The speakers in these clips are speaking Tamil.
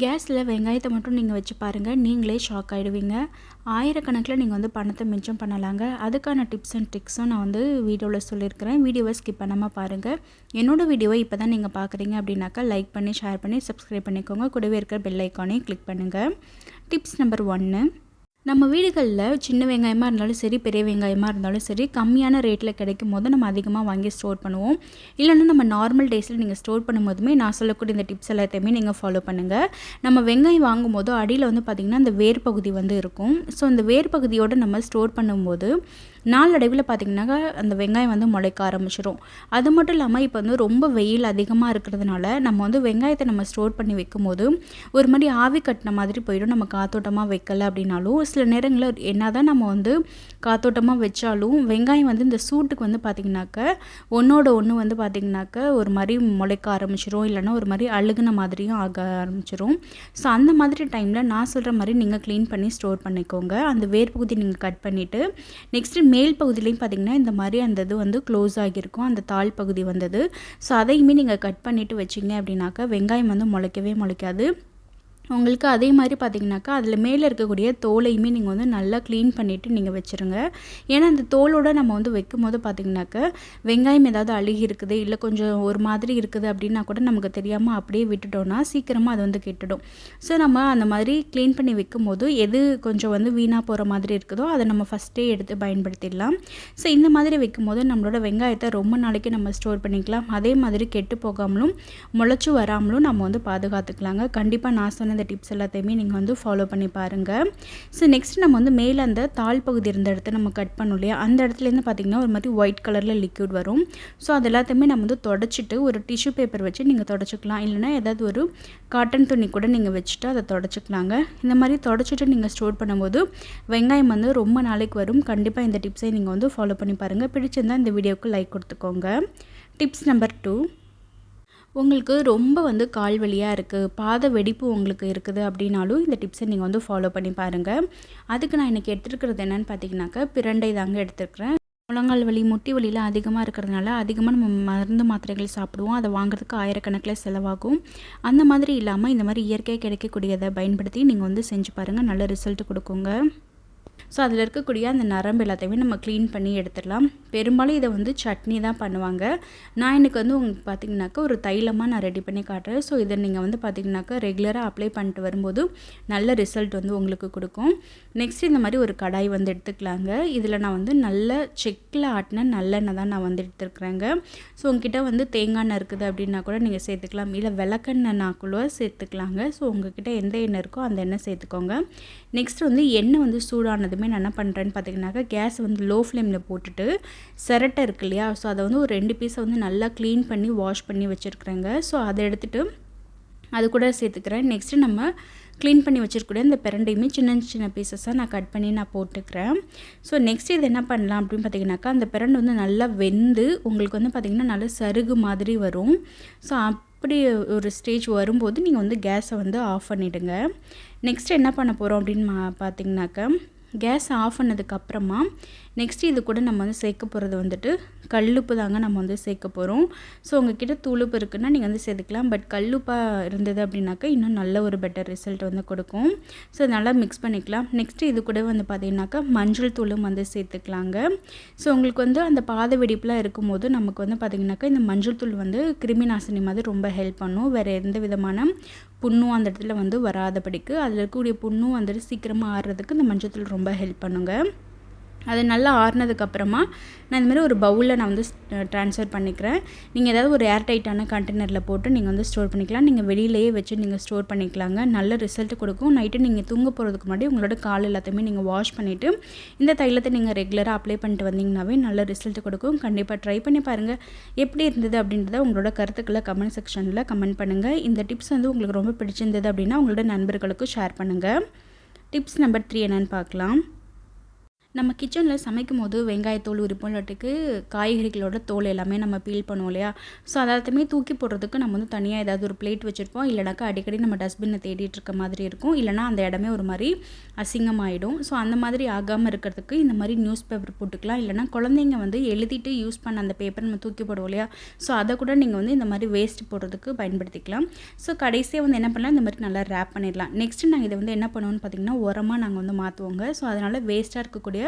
கேஸில் வெங்காயத்தை மட்டும் நீங்கள் வச்சு பாருங்கள் நீங்களே ஷாக் ஆகிடுவீங்க ஆயிரக்கணக்கில் நீங்கள் வந்து பணத்தை மிச்சம் பண்ணலாங்க. அதுக்கான டிப்ஸ் அண்ட் ட்ரிக்ஸும் நான் வந்து வீடியோவில் சொல்லியிருக்கிறேன். வீடியோவை ஸ்கிப் பண்ணாமல் பாருங்கள் என்னோடய வீடியோவை இப்போ தான் நீங்கள் பார்க்குறீங்க அப்படின்னாக்கா லைக் பண்ணி ஷேர் பண்ணி சப்ஸ்கிரைப் பண்ணிக்கோங்க. கூடவே இருக்கிற பெல் ஐக்கானையும் கிளிக் பண்ணுங்கள் டிப்ஸ் நம்பர் ஒன்று நம்ம வீடுகளில் சின்ன வெங்காயமாக இருந்தாலும் சரி பெரிய வெங்காயமாக இருந்தாலும் சரி கம்மியான ரேட்டில் கிடைக்கும் போது நம்ம அதிகமாக வாங்கி ஸ்டோர் பண்ணுவோம். இல்லைன்னா நம்ம நார்மல் டேஸில் நீங்கள் ஸ்டோர் பண்ணும்போதுமே நான் சொல்லக்கூடிய இந்த டிப்ஸ் எல்லாத்தையுமே நீங்கள் ஃபாலோ பண்ணுங்கள் நம்ம வெங்காயம் வாங்கும் போது அடியில் வந்து பார்த்திங்கன்னா அந்த வேர் பகுதி வந்து இருக்கும். ஸோ அந்த வேர் பகுதியோடு நம்ம ஸ்டோர் பண்ணும்போது நாளடைவில் பார்த்திங்கனாக்கா அந்த வெங்காயம் வந்து முளைக்க ஆரம்பிச்சிடும் அது மட்டும் இல்லாமல் இப்போ வந்து ரொம்ப வெயில் அதிகமாக இருக்கிறதுனால நம்ம வந்து வெங்காயத்தை நம்ம ஸ்டோர் பண்ணி வைக்கும் போது ஒரு மாதிரி ஆவி கட்டின மாதிரி போயிடும். நம்ம காத்தோட்டமாக வைக்கல அப்படின்னாலும் சில நேரங்களில் என்ன தான் நம்ம வந்து காத்தோட்டமாக வச்சாலும் வெங்காயம் வந்து இந்த சூட்டுக்கு வந்து பார்த்திங்கனாக்க ஒன்றோட ஒன்று வந்து பார்த்திங்கனாக்க ஒரு மாதிரி முளைக்க ஆரம்பிச்சிடும் இல்லைன்னா ஒரு மாதிரி அழுகுன மாதிரியும் ஆக ஆரம்பிச்சிடும் ஸோ அந்த மாதிரி டைமில் நான் சொல்கிற மாதிரி நீங்கள் க்ளீன் பண்ணி ஸ்டோர் பண்ணிக்கோங்க. அந்த வேர் பகுதி நீங்கள் கட் பண்ணிவிட்டு நெக்ஸ்ட்டு மேல் பகுதியிலையும் பார்த்திங்கன்னா இந்த மாதிரி அந்த இது வந்து க்ளோஸ் ஆகியிருக்கும். அந்த தாள் பகுதி வந்தது. ஸோ அதையுமே நீங்கள் கட் பண்ணிவிட்டு வச்சிங்க அப்படின்னாக்கா வெங்காயம் வந்து முளைக்கவே முளைக்காது. உங்களுக்கு அதே மாதிரி பார்த்தீங்கன்னாக்கா அதில் மேலே இருக்கக்கூடிய தோலையுமே நீங்கள் வந்து நல்லா க்ளீன் பண்ணிவிட்டு நீங்கள் வச்சுருங்க. ஏன்னா அந்த தோலோடு நம்ம வந்து வைக்கும் போது பார்த்திங்கனாக்கா வெங்காயம் ஏதாவது அழுகி இருக்குது இல்லை கொஞ்சம் ஒரு மாதிரி இருக்குது அப்படின்னா கூட நமக்கு தெரியாமல் அப்படியே விட்டுட்டோன்னா சீக்கிரமாக அது வந்து கெட்டுடும். ஸோ நம்ம அந்த மாதிரி க்ளீன் பண்ணி வைக்கும் போது எது கொஞ்சம் வந்து வீணாக போகிற மாதிரி இருக்குதோ அதை நம்ம ஃபஸ்ட்டே எடுத்து பயன்படுத்திடலாம். ஸோ இந்த மாதிரி வைக்கும் போது நம்மளோட வெங்காயத்தை ரொம்ப நாளைக்கு நம்ம ஸ்டோர் பண்ணிக்கலாம். அதே மாதிரி கெட்டு போகாமலும் முளைச்சி வராமலும் நம்ம வந்து பாதுகாத்துக்கலாங்க. கண்டிப்பாக நான் சொன்னது இந்த டிப்ஸ் எல்லாத்தையுமே நீங்கள் வந்து ஃபாலோ பண்ணி பாருங்கள் ஸோ நெக்ஸ்ட் நம்ம வந்து மேலே அந்த தாழ் பகுதி இருந்த இடத்த நம்ம கட் பண்ணோம் இல்லையா? அந்த இடத்துலேருந்து பார்த்திங்கன்னா ஒரு மாதிரி ஒயிட் கலரில் லிக்யூட் வரும். ஸோ அது எல்லாத்தையுமே நம்ம வந்து தொடச்சிட்டு ஒரு டிஷ்யூ பேப்பர் வச்சு நீங்கள் தொடச்சிக்கலாம். இல்லைனா ஏதாவது ஒரு காட்டன் துணி கூட நீங்கள் வச்சுட்டு அதை தொடச்சிக்கலாங்க. இந்த மாதிரி தொடச்சிட்டு நீங்கள் ஸ்டோர் பண்ணும்போது வெங்காயம் வந்து ரொம்ப நாளைக்கு வரும். கண்டிப்பாக இந்த டிப்ஸை நீங்கள் வந்து ஃபாலோ பண்ணி பாருங்கள் பிடிச்சிருந்தால் இந்த வீடியோவுக்கு லைக் கொடுத்துக்கோங்க. டிப்ஸ் நம்பர் டூ உங்களுக்கு ரொம்ப வந்து கால் வலியாக இருக்குது பாத வெடிப்பு உங்களுக்கு இருக்குது அப்படின்னாலும் இந்த டிப்ஸை நீங்கள் வந்து ஃபாலோ பண்ணி பாருங்கள் அதுக்கு நான் இன்றைக்கி எடுத்துருக்கிறது என்னென்னு பார்த்தீங்கன்னாக்கா பிரண்டை தாங்க எடுத்துருக்கிறேன். முழங்கால் வலி முட்டி வலியில் அதிகமாக இருக்கிறதுனால அதிகமாக நம்ம மருந்து மாத்திரைகள் சாப்பிடுவோம். அதை வாங்குறதுக்கு ஆயிரக்கணக்கில் செலவாகும். அந்த மாதிரி இல்லாமல் இந்த மாதிரி இயற்கையாக கிடைக்கக்கூடியதை பயன்படுத்தி நீங்கள் வந்து செஞ்சு பாருங்கள் நல்ல ரிசல்ட் கொடுக்குங்க. ஸோ அதில் இருக்கக்கூடிய அந்த நரம்பு எல்லாத்தையுமே நம்ம க்ளீன் பண்ணி எடுத்துடலாம். பெரும்பாலும் இதை வந்து சட்னி தான் பண்ணுவாங்க. நான் எனக்கு வந்து உங்களுக்கு பார்த்திங்கனாக்கா ஒரு தைலமாக நான் ரெடி பண்ணி காட்டுறேன். ஸோ இதை நீங்கள் வந்து பார்த்திங்கனாக்கா ரெகுலராக அப்ளை பண்ணிட்டு வரும்போது நல்ல ரிசல்ட் வந்து உங்களுக்கு கொடுக்கும். நெக்ஸ்ட் இந்த மாதிரி ஒரு கடாய் வந்து எடுத்துக்கலாங்க. இதில் நான் வந்து நல்ல செக்கில் ஆட்டின நல்லெண்ணெய் தான் நான் வந்து எடுத்துருக்குறேங்க. ஸோ உங்ககிட்ட வந்து தேங்காய் எண்ணெய் இருக்குது அப்படின்னா கூட நீங்கள் சேர்த்துக்கலாம். இல்லை விளக்கெண்ணெய்னா கூட சேர்த்துக்கலாங்க. ஸோ உங்ககிட்ட எந்த எண்ணெய் இருக்கோ அந்த எண்ணெய் சேர்த்துக்கோங்க. நெக்ஸ்ட் வந்து எண்ணெய் வந்து சூடானதுமே நான் என்ன பண்ணுறேன்னு பார்த்தீங்கன்னாக்கா கேஸ் வந்து லோ ஃப்ளேமில் போட்டுட்டு சிரட்டை இருக்கு இல்லையா? ஸோ அதை வந்து ஒரு ரெண்டு பீஸை வந்து நல்லா க்ளீன் பண்ணி வாஷ் பண்ணி வச்சுருக்குறேங்க. ஸோ அதை எடுத்துகிட்டு அது கூட சேர்த்துக்கிறேன். நெக்ஸ்ட்டு நம்ம க்ளீன் பண்ணி வச்சுருக்கூடிய இந்த பிரண்டையுமே சின்ன சின்ன பீசஸாக நான் கட் பண்ணி நான் போட்டுக்கிறேன். ஸோ நெக்ஸ்ட் இது என்ன பண்ணலாம் அப்படின்னு பார்த்தீங்கன்னாக்கா அந்த பிரண்டு வந்து நல்லா வெந்து உங்களுக்கு வந்து பார்த்திங்கன்னா நல்லா சருகு மாதிரி வரும். ஸோ அப்படி ஒரு ஸ்டேஜ் வரும்போது நீங்கள் வந்து கேஸை வந்து ஆஃப் பண்ணிவிடுங்க நெக்ஸ்ட் என்ன பண்ண போகிறோம் அப்படின்னு பார்த்தீங்கன்னாக்கா கேஸ் ஆஃப் பண்ணதுக்கப்புறமா நெக்ஸ்ட் இது கூட நம்ம வந்து சேர்க்க போகிறது வந்துட்டு கல்லுப்பு தாங்க நம்ம வந்து சேர்க்க போகிறோம் ஸோ உங்ககிட்ட தூளுப்பு இருக்குன்னா நீங்கள் வந்து சேர்த்துக்கலாம். பட் கல்லுப்பாக இருந்தது அப்படின்னாக்கா இன்னும் நல்ல ஒரு பெட்டர் ரிசல்ட் வந்து கொடுக்கும். ஸோ நல்லா மிக்ஸ் பண்ணிக்கலாம். நெக்ஸ்ட்டு இது கூட வந்து பார்த்திங்கனாக்கா மஞ்சள் தூளும் வந்து சேர்த்துக்கலாங்க. ஸோ உங்களுக்கு வந்து அந்த பாத வெடிப்புலாம் இருக்கும்போது நமக்கு வந்து பார்த்திங்கனாக்கா இந்த மஞ்சள் தூள் வந்து கிருமி நாசினி மாதிரி ரொம்ப ஹெல்ப் பண்ணும். வேறு எந்த விதமான புண்ணும் அந்த இடத்துல வந்து வராதபடிக்கு அதில் இருக்கக்கூடிய புண்ணும் வந்துட்டு சீக்கிரமாக ஆடுறதுக்கு இந்த மஞ்சள் தூள் ரொம்ப ஹெல்ப் பண்ணுங்க. அது நல்லா ஆறுனதுக்கப்புறமா நான் இந்தமாதிரி ஒரு பவுலில் நான் வந்து ட்ரான்ஸ்ஃபர் பண்ணிக்கிறேன். நீங்கள் ஏதாவது ஒரு ஏர் டைட்டான கண்டெய்னரில் போட்டு நீங்கள் வந்து ஸ்டோர் பண்ணிக்கலாம். நீங்கள் வெளியிலேயே வச்சு நீங்கள் ஸ்டோர் பண்ணிக்கலாங்க. நல்ல ரிசல்ட் கொடுக்கும். நைட்டு நீங்கள் தூங்க போகிறதுக்கு முன்னாடி உங்களோட கால் எல்லாத்தையுமே நீங்கள் வாஷ் பண்ணிவிட்டு இந்த தைலத்தை நீங்கள் ரெகுலராக அப்ளை பண்ணிட்டு வந்தீங்கன்னாவே நல்ல ரிசல்ட் கொடுக்கும். கண்டிப்பாக ட்ரை பண்ணி பாருங்கள் எப்படி இருந்தது அப்படின்றத உங்களோட கருத்துக்களை கமெண்ட் செக்ஷனில் கமெண்ட் பண்ணுங்கள் இந்த டிப்ஸ் வந்து உங்களுக்கு ரொம்ப பிடிச்சிருந்தது அப்படின்னா உங்களோட நண்பர்களுக்கும் ஷேர் பண்ணுங்கள் டிப்ஸ் நம்பர் த்ரீ என்னென்னு பார்க்கலாம். நம்ம கிச்சனில் சமைக்கும் போது வெங்காயத்தோல் உரிப்போலட்டுக்கு காய்கறிகளோட தோல் எல்லாமே நம்ம பீல் பண்ணுவோம் இல்லையா? ஸோ அதெல்லாத்தையுமே தூக்கி போடுறதுக்கு நம்ம வந்து தனியாக ஏதாவது ஒரு பிளேட் வச்சுருப்போம். இல்லைனாக்கா அடிக்கடி நம்ம டஸ்ட்பினை தேடிட்டு இருக்க மாதிரி இருக்கும். இல்லைனா அந்த இடமே ஒரு மாதிரி அசிங்கமாயிடும். ஸோ அந்த மாதிரி ஆகாமல் இருக்கிறதுக்கு இந்த மாதிரி நியூஸ் பேப்பர் போட்டுக்கலாம். இல்லைனா குழந்தைங்க வந்து எழுதிட்டு யூஸ் பண்ண அந்த பேப்பர் நம்ம தூக்கி போடுவோம் இல்லையா? ஸோ அதை கூட நீங்கள் வந்து இந்த மாதிரி வேஸ்ட் போடுறதுக்கு பயன்படுத்திக்கலாம். ஸோ கடைசியாக வந்து என்ன பண்ணலாம்? இந்த மாதிரி நல்லா ரேப் பண்ணிடலாம். நெக்ஸ்ட்டு நாங்கள் இதை வந்து என்ன பண்ணுவோம்னு பார்த்தீங்கன்னா உரமாக நாங்கள் வந்து மாற்றுவோங்க ஸோ அதனால் வேஸ்ட்டாக இருக்கக்கூடிய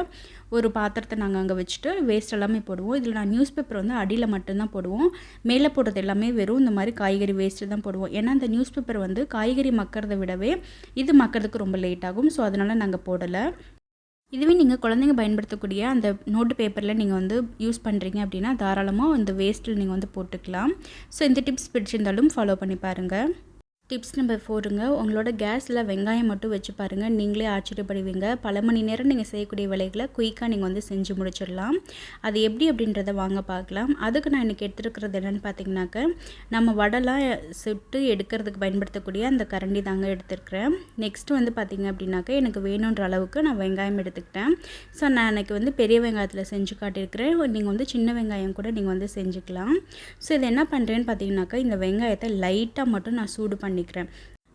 ஒரு பாத்திரத்தை நாங்கள் அங்கே வச்சுட்டு வேஸ்ட் எல்லாமே போடுவோம். இதில் நான் நியூஸ் பேப்பர் வந்து அடியில் மட்டும்தான் போடுவோம். மேலே போடுறது எல்லாமே வெறும் இந்த மாதிரி காய்கறி வேஸ்ட்டு தான் போடுவோம். ஏன்னா அந்த நியூஸ் பேப்பர் வந்து காய்கறி மக்கிறத விடவே இது மக்கிறதுக்கு ரொம்ப லேட் ஆகும். ஸோ அதனால் நாங்கள் போடலை. இதுவே நீங்கள் குழந்தைங்க பயன்படுத்தக்கூடிய அந்த நோட்டு பேப்பரில் நீங்கள் வந்து யூஸ் பண்ணுறீங்க அப்படின்னா தாராளமாக இந்த வேஸ்ட்டில் நீங்கள் வந்து போட்டுக்கலாம். ஸோ இந்த டிப்ஸ் பிடிச்சிருந்தாலும் ஃபாலோ பண்ணி பாருங்கள் டிப்ஸ் நம்பர் ஃபோருங்க உங்களோட கேஸில் வெங்காயம் மட்டும் வச்சு பாருங்கள் நீங்களே ஆச்சரியப்படுவீங்க. பல மணி நேரம் நீங்கள் செய்யக்கூடிய வேலைகளை குயிக்காக நீங்கள் வந்து செஞ்சு முடிச்சிடலாம். அது எப்படி அப்படின்றத வாங்க பார்க்கலாம். அதுக்கு நான் இன்றைக்கி எடுத்துருக்கிறது என்னென்னு பார்த்தீங்கன்னாக்க நம்ம வடைலாம் சுட்டு எடுக்கிறதுக்கு பயன்படுத்தக்கூடிய அந்த கரண்டி தாங்க எடுத்துருக்கிறேன். நெக்ஸ்ட்டு வந்து பார்த்திங்க அப்படின்னாக்க எனக்கு வேணுன்ற அளவுக்கு நான் வெங்காயம் எடுத்துக்கிட்டேன். ஸோ நான் எனக்கு வந்து பெரிய வெங்காயத்தில் செஞ்சு காட்டியிருக்கிறேன். நீங்கள் வந்து சின்ன வெங்காயம் கூட நீங்கள் வந்து செஞ்சுக்கலாம். ஸோ இது என்ன பண்ணுறேன்னு பார்த்தீங்கன்னாக்கா இந்த வெங்காயத்தை லைட்டாக மட்டும் நான் சூடு பண்ணி பண்ணிக்கிறேன்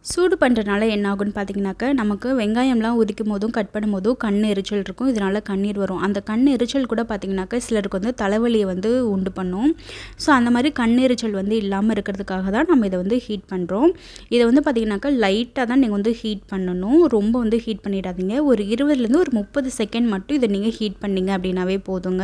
சூடு பண்ணுறதுனால என்ன ஆகும்னு பார்த்தீங்கன்னாக்க நமக்கு வெங்காயம்லாம் உதிக்கும் போதும் கட் பண்ணும் போதும் கண் எரிச்சல் இருக்கும். இதனால் கண்ணீர் வரும். அந்த கண் எரிச்சல் கூட பார்த்திங்கனாக்கா சிலருக்கு வந்து தலைவலியை வந்து உண்டு பண்ணும். ஸோ அந்த மாதிரி கண் எரிச்சல் வந்து இல்லாமல் இருக்கிறதுக்காக தான் நம்ம இதை வந்து ஹீட் பண்ணுறோம் இதை வந்து பார்த்திங்கனாக்கா லைட்டாக தான் நீங்கள் வந்து ஹீட் பண்ணணும். ரொம்ப வந்து ஹீட் பண்ணிடாதீங்க. ஒரு இருபதுலேருந்து ஒரு முப்பது செகண்ட் மட்டும் இதை நீங்கள் ஹீட் பண்ணிங்க அப்படின்னாவே போதுங்க.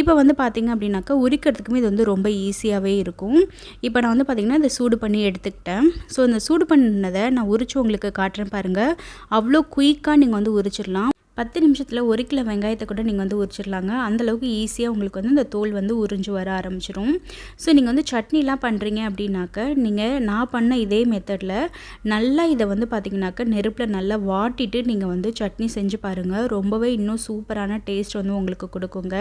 இப்போ வந்து பார்த்திங்க அப்படின்னாக்கா உரிக்கிறதுக்குமே இது வந்து ரொம்ப ஈஸியாகவே இருக்கும். இப்போ நான் வந்து பார்த்திங்கன்னா இதை சூடு பண்ணி எடுத்துக்கிட்டேன். ஸோ இந்த சூடு பண்ணதை நான் உரித்து உங்களுக்கு காட்டுறேன் பாருங்கள் அவ்வளோ குயிக்காக நீங்கள் வந்து உரிச்சிடலாம். பத்து நிமிஷத்தில் ஒரு கிலோ வெங்காயத்தை கூட நீங்கள் வந்து உரிச்சிடலாங்க. அந்தளவுக்கு ஈஸியாக உங்களுக்கு வந்து இந்த தோல் வந்து உறிஞ்சு வர ஆரம்பிச்சிடும் ஸோ நீங்கள் வந்து சட்னிலாம் பண்ணுறீங்க அப்படின்னாக்க நீங்கள் நான் பண்ண இதே மெத்தடில் நல்லா இதை வந்து பார்த்திங்கனாக்க நெருப்பில் நல்லா வாட்டிட்டு நீங்கள் வந்து சட்னி செஞ்சு பாருங்கள் ரொம்பவே இன்னும் சூப்பரான டேஸ்ட் வந்து உங்களுக்கு கொடுக்குங்க.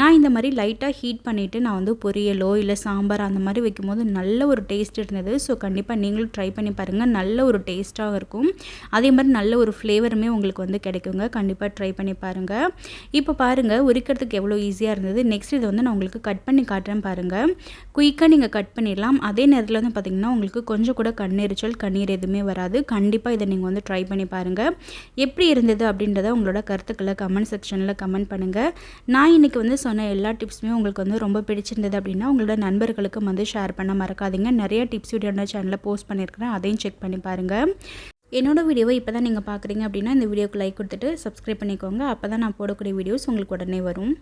நான் இந்த மாதிரி லைட்டாக ஹீட் பண்ணிவிட்டு நான் வந்து பொரியலோ இல்லை சாம்பார் அந்த மாதிரி வைக்கும்போது நல்ல ஒரு டேஸ்ட் இருந்தது. ஸோ கண்டிப்பாக நீங்களும் ட்ரை பண்ணி பாருங்கள் நல்ல ஒரு டேஸ்ட்டாக இருக்கும். அதே மாதிரி நல்ல ஒரு ஃப்ளேவருமே உங்களுக்கு வந்து கிடைக்குங்க. கண்டிப்பாக ட்ரை பண்ணி பாருங்கள் இப்போ பாருங்கள் உரிக்கிறதுக்கு எவ்வளோ ஈஸியாக இருந்தது. நெக்ஸ்ட் இதை வந்து நான் உங்களுக்கு கட் பண்ணி காட்டுறேன் பாருங்கள் குயிக்காக நீங்கள் கட் பண்ணிடலாம். அதே நேரத்தில் வந்து பார்த்திங்கன்னா உங்களுக்கு கொஞ்சம் கூட கண்ணெரிச்சல் கண்ணீர் எதுவுமே வராது. கண்டிப்பாக இதை நீங்கள் வந்து ட்ரை பண்ணி பாருங்கள் எப்படி இருந்தது அப்படின்றத உங்களோட கருத்துக்களை கமெண்ட் செக்ஷனில் கமெண்ட் பண்ணுங்கள் நான் இன்றைக்கி வந்து சொன்ன எல்லா டிப்ஸுமே உங்களுக்கு வந்து ரொம்ப பிடிச்சிருந்தது அப்படின்னா உங்களோட நண்பர்களுக்கும் வந்து ஷேர் பண்ண மறக்காதீங்க. நிறைய டிப்ஸ் வீடியோ சேனலில் போஸ்ட் பண்ணியிருக்கிறேன். அதையும் செக் பண்ணி பாருங்கள் என்னோடய வீடியோவை இப்போ தான் நீங்கள் பார்க்குறீங்க அப்படின்னா இந்த வீடியோக்கு லைக் கொடுத்துட்டு சப்ஸ்கிரைப் பண்ணிக்கோங்க. அப்போ தான் நான் போடக்கூடிய வீடியோஸ் உங்களுக்கு உடனே வரும்.